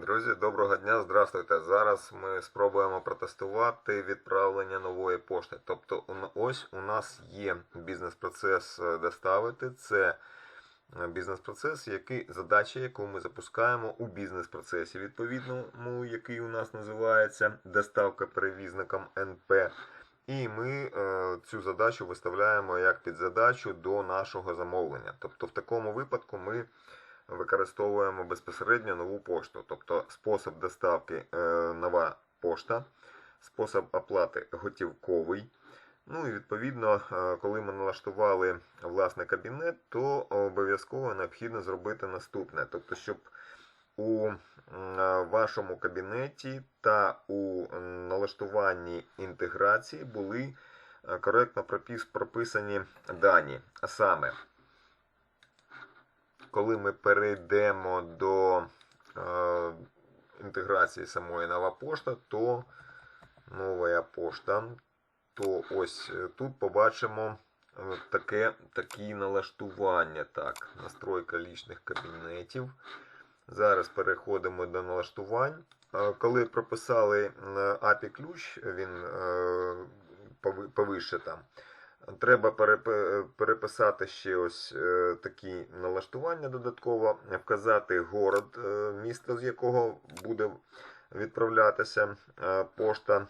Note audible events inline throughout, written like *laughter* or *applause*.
Друзі, доброго дня, здравствуйте. Зараз ми спробуємо протестувати відправлення нової пошти. Тобто, ось у нас є бізнес-процес е, доставити. Це е, бізнес-процес, який, задача, яку ми запускаємо у бізнес-процесі, відповідному, який у нас називається доставка перевізником НП. І ми е, цю задачу виставляємо як підзадачу до нашого замовлення. Тобто, в такому випадку ми використовуємо безпосередньо нову пошту. Тобто спосіб доставки е, нова пошта, спосіб оплати готівковий. Ну і відповідно, е, коли ми налаштували власний кабінет, то обов'язково необхідно зробити наступне. Тобто, щоб у е, вашому кабінеті та у налаштуванні інтеграції були е, коректно прописані дані. А саме, коли ми перейдемо до е, інтеграції самої нова пошта, то нова пошта, то ось е, тут побачимо е, таке, такі налаштування. Так, настройка лічних кабінетів. Зараз переходимо до налаштувань. Е, Коли прописали API ключ, він повище там. Треба переписати ще ось е, такі налаштування додатково, вказати город, е, місто, з якого буде відправлятися е, пошта,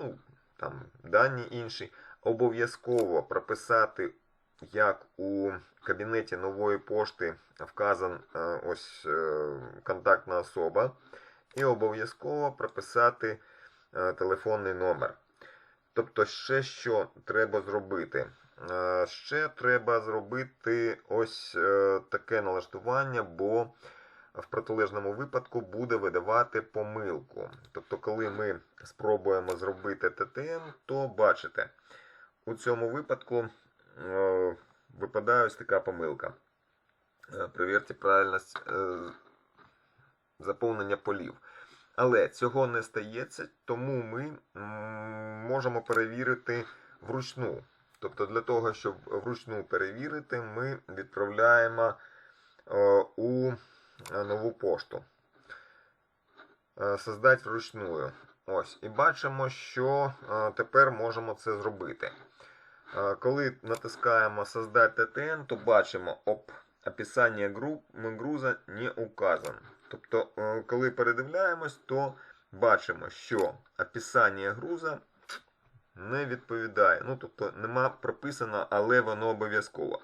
ну, там, дані інші. Обов'язково прописати, як у кабінеті нової пошти вказан ось контактна особа, і обов'язково прописати телефонний номер. Тобто, ще що треба зробити? Е, Ще треба зробити ось е, таке налаштування, бо в протилежному випадку буде видавати помилку. Тобто, коли ми спробуємо зробити ТТН, то бачите, у цьому випадку е, випадає ось така помилка. Е, Перевірте правильність заповнення полів. Але цього не стається, тому ми можемо перевірити вручну. Тобто, для того, щоб вручну перевірити, ми відправляємо е, у нову пошту. Е, Создать вручную. Ось. І бачимо, що е, тепер можемо це зробити. Е, Коли натискаємо Создать ТТН, то бачимо оп, описання гру- груза не указано. Тобто, е, коли передивляємось, то бачимо, що описання груза не відповідає. Ну, тобто, нема прописано, але воно обов'язково.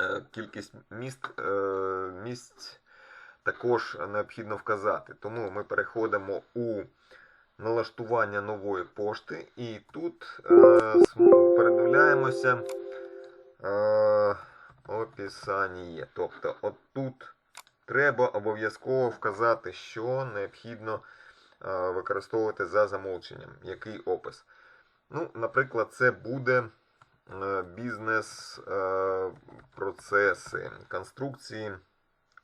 Е, Кількість міст, е, місць також необхідно вказати. Тому ми переходимо у налаштування нової пошти, і тут передивляємося описання. Тобто, от тут треба обов'язково вказати, що необхідно е, використовувати за замовченням, який опис. Ну, наприклад, це буде е, бізнес-процеси, конструкції,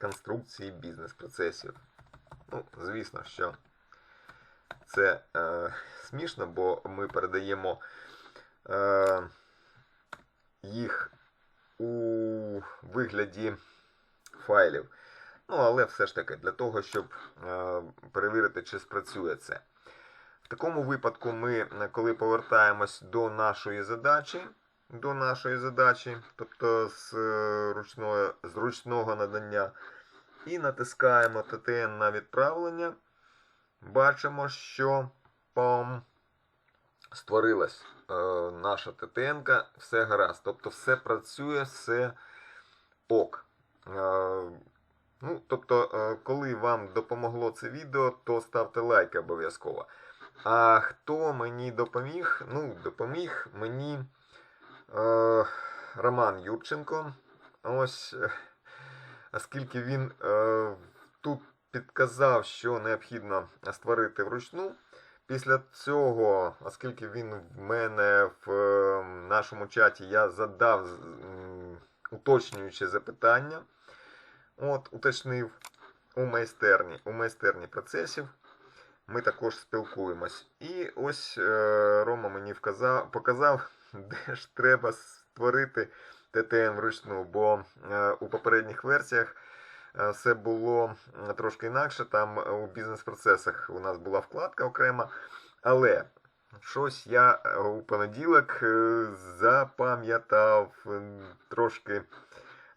конструкції бізнес-процесів. Ну, звісно, що це е, смішно, бо ми передаємо е, їх у вигляді файлів. Ну, але все ж таки, для того, щоб е, перевірити, чи спрацює це. В такому випадку ми, е, коли повертаємось до нашої задачі, до нашої задачі, тобто з, е, ручної, з ручного надання, і натискаємо ТТН на відправлення, бачимо, що пом, створилась е, наша ТТН, все гаразд. Тобто все працює, все ок. Ну, тобто, е, коли вам допомогло це відео, то ставте лайк обов'язково. А хто мені допоміг? Ну, допоміг мені е, Роман Юрченко. Ось, е, оскільки він е, тут підказав, що необхідно створити вручну. Після цього, оскільки він в мене в е, нашому чаті, я задав уточнююче запитання. От, уточнив у майстерні, у майстерні процесів. Ми також спілкуємось. І ось е, Рома мені вказав, показав, *laughs* де ж треба створити ТТН вручну, бо е, у попередніх версіях е, все було трошки інакше. Там е, у бізнес-процесах у нас була вкладка окрема. Але щось я е, у понеділок е, запам'ятав, трошки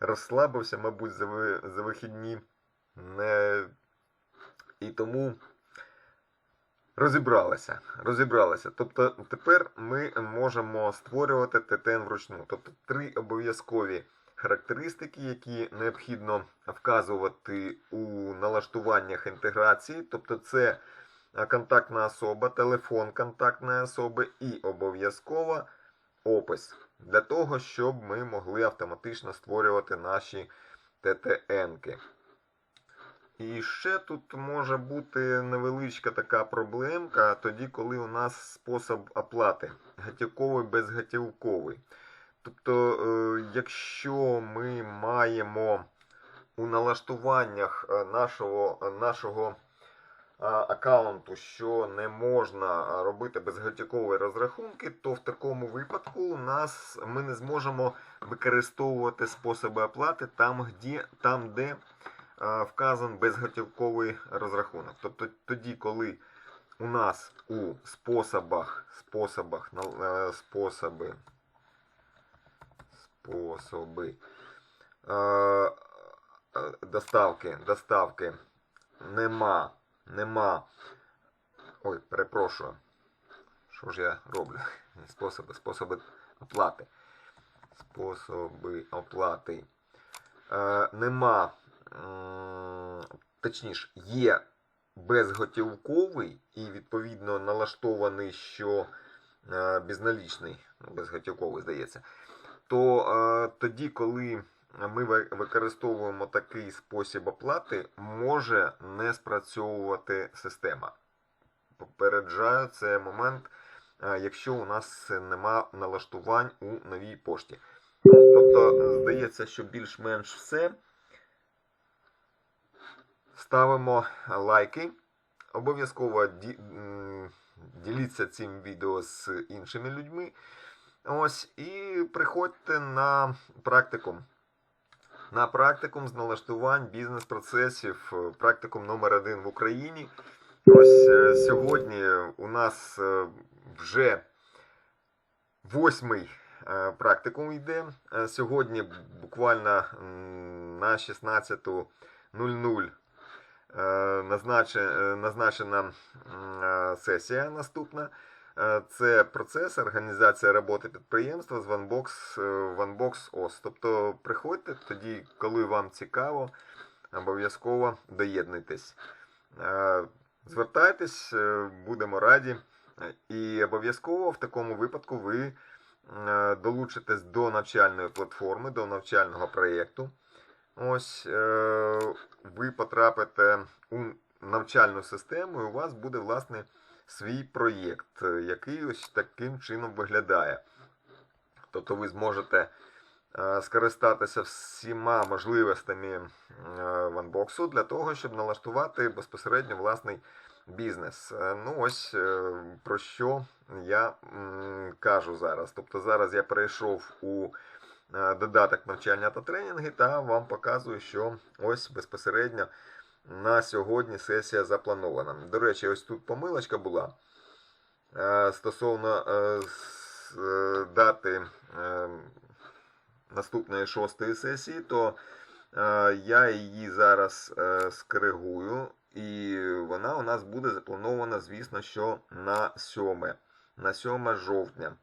розслабився, мабуть, за, за вихідні. І тому розібралися. розібралися. Тобто тепер ми можемо створювати ТТН вручну. Тобто три обов'язкові характеристики, які необхідно вказувати у налаштуваннях інтеграції. Тобто це контактна особа, телефон контактної особи і обов'язково опис. Для того, щоб ми могли автоматично створювати наші ТТНки. І ще тут може бути невеличка така проблемка, тоді, коли у нас спосіб оплати готівковий безготівковий. Тобто, е, якщо ми маємо у налаштуваннях е, нашого, нашого а, аккаунту, що не можна робити безготівкові розрахунки, то в такому випадку нас ми не зможемо використовувати способи оплати там, де, там, де вказан безготівковий розрахунок. Тобто тоді, коли у нас у способах, способах, способи, способи доставки, доставки нема, нема. Ой, перепрошую. Що ж я роблю? *laughs* Способи, способи оплати. Способи оплати. Е, нема, точніше, є безготівковий і відповідно налаштований, що е, безналічний, ну, безготівковий, здається, то е, тоді, коли ми використовуємо такий спосіб оплати, може не спрацьовувати система. Попереджаю, це момент, якщо у нас нема налаштувань у новій пошті. Тобто, здається, що більш-менш все. Ставимо лайки. Обов'язково ді- діліться цим відео з іншими людьми. Ось, і приходьте на практикум. На практикум з налаштувань бізнес-процесів, е, практикум номер один в Україні. Ось е, сьогодні у нас е, вже восьмий практикум йде. Сьогодні буквально на 16.00 е, назначе- е, назначена сесія наступна. Е, Це процес організація роботи підприємства з OneBox, е, OneBox OS. Тобто приходьте тоді, коли вам цікаво, обов'язково доєднуйтесь. Е, Звертайтесь, будемо раді. І обов'язково в такому випадку ви долучитесь до навчальної платформи, до навчального проєкту. Ось ви потрапите у навчальну систему, і у вас буде власне свій проєкт, е, який ось таким чином виглядає. Тобто ви зможете е, скористатися всіма можливостями е, ванбоксу для того, щоб налаштувати безпосередньо власний бізнес. Е, Ну ось е, про що я кажу зараз. Тобто зараз я перейшов у е, додаток навчання та тренінги та вам показую, що ось безпосередньо на сьогодні сесія запланована. До речі, ось тут помилочка була е, стосовно е, е, дати наступної шостої сесії, то я її зараз скоригую, і вона у нас буде запланована, звісно, що на 7, на 7 жовтня.